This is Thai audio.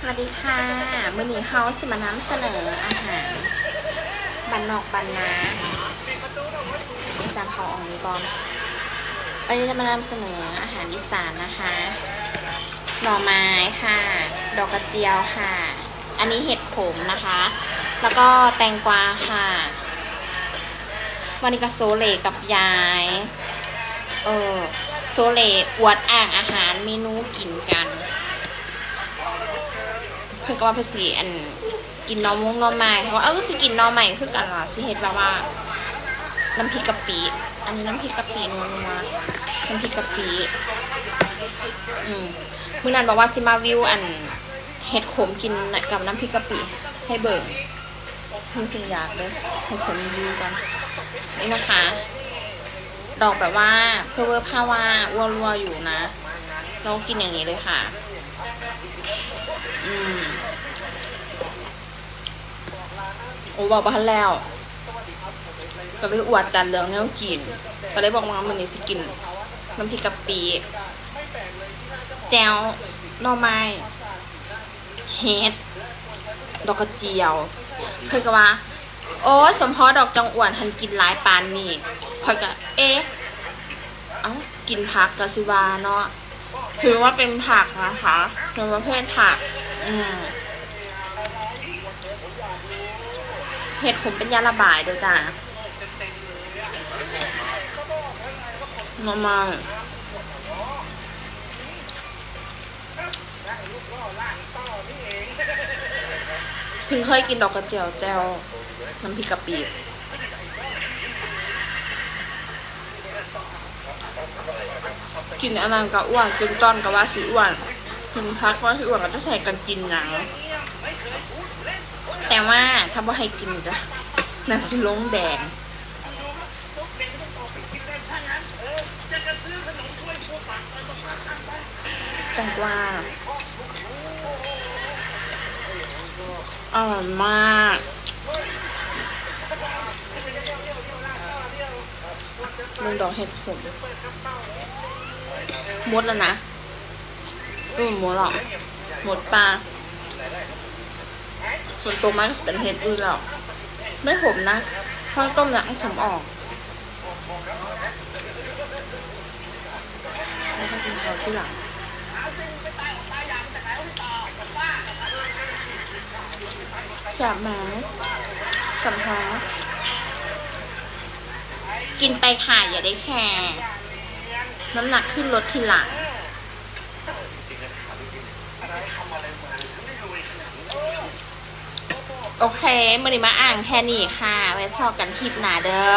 สวัสดีค่ะ มื่อนี้เฮาสิมานำเสนออาหาร บันนอกบันนาจานเขาอองนี้ก่อนวันนี้จะมานำเสนออาหารอีสานนะคะ หน่อไม้ค่ะ ดอกกระเจียวค่ะ อันนี้เห็ดขมนะคะ แล้วก็แตงกวาค่ะ วันนี้ก็โซเลกับยาย เออโซเลอวดอ่างอาหารเมนูกินกัน พิ่นก็ว่าเพิ่นสิอันกินน้อมุ้งน้อใหม่เพราะว่าเออสิกินน้อใหม่คือกันล่ะสิเฮ็ดแบบว่าน้ำพริกกะปิอันนี้น้ำพริกกะปินัวๆน้ำพริกกะปิอืมมื้อนั้นบอกว่าสิมาวิวอันเห็ดขมกินกับน้ำพริกกะปิให้เบิ่งนี่คืออยากเลยให้ฉันวิวกันนี่นะคะ ดอกแบบว่าเพื่อเวอร์ผ้าว่าอ้วรัวอยู่นะเรากินอย่างนี้เลยค่ะ อืม โอ้บอกพันแล้ว ก็เลยอวดกันเรื่องแนวกิน ก็เลยบอกว่ามันนี้สิกินน้ำพริกกะปิแจวหน่อไม้เฮ็ดดอกกระเจียวเพิ่นก็ว่า โอ้สมพอดอกจังอวนหันกินหลายปานนี่คอยก็เอ๊ะเอ้ากินผักกะสิวาเนาะถือว่าเป็นผักนะคะเป็นประเภทผัก อืม เห็ดผมเป็นยาระบายเด้อจ้ามามาเพิ่งเคยกินดอกกระเจียวแจวน้ำพริกกะปิกินอันนั้นก็อ้วนกินต้อนก็ว่าสิอ้วนกินพักว่าสิอ้วนก็จะใส่กันกินหนัง แต่ว่าถ้าว่าให้กินจะน่าสิลงแดงจังกว่าอร่อยมากมึงดอกเห็ดขมหมดแล้วนะอืมหมดหรอกหมดปลา ส่วนตัวมันก็เป็นเห็ดอื่นแล้วไม่ขมนะข้าวต้มเนี่ยให้ขมออกแล้วก็กินข้าวที่หลังจับหมาสัมภากินไปค่ะอย่าได้แคร์น้ำหนักขึ้นลดทีหลัง โอเคมื่อนี้มาอ่างแค่นี้ค่ะ ไว้พอกันคลิปหนาเด้อ